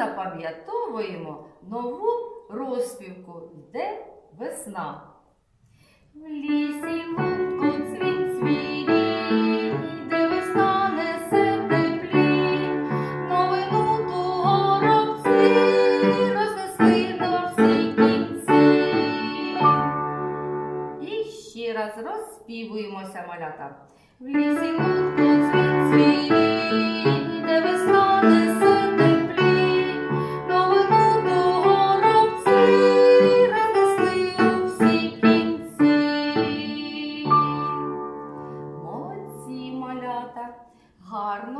запам'ятовуємо нову розпівку Йде весна. В лісі лунко цвіт цвірі, де весна несе теплі, новину ту горобці рознесли на всі кінці. І ще раз розспівуємося, малята. В лісі лунко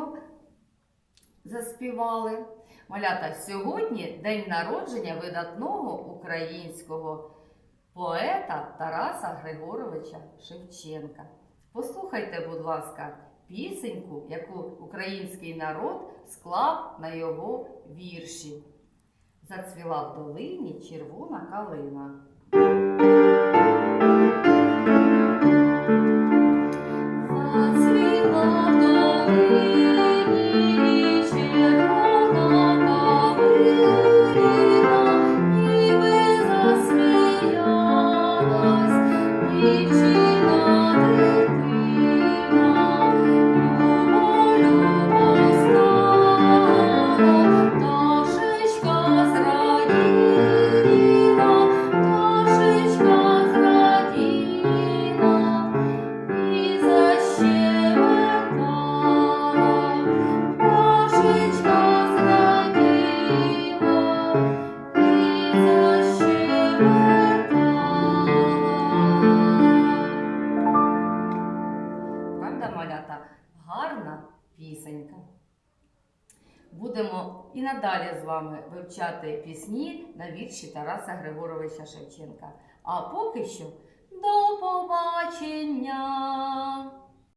гарно заспівали. Малята, сьогодні день народження видатного українського поета Тараса Григоровича Шевченка. Послухайте, будь ласка, пісеньку, яку український народ склав на його вірші. Зацвіла в долині червона калина. Пісенька. Будемо і надалі з вами вивчати пісні на вірші Тараса Григоровича Шевченка. А поки що до побачення!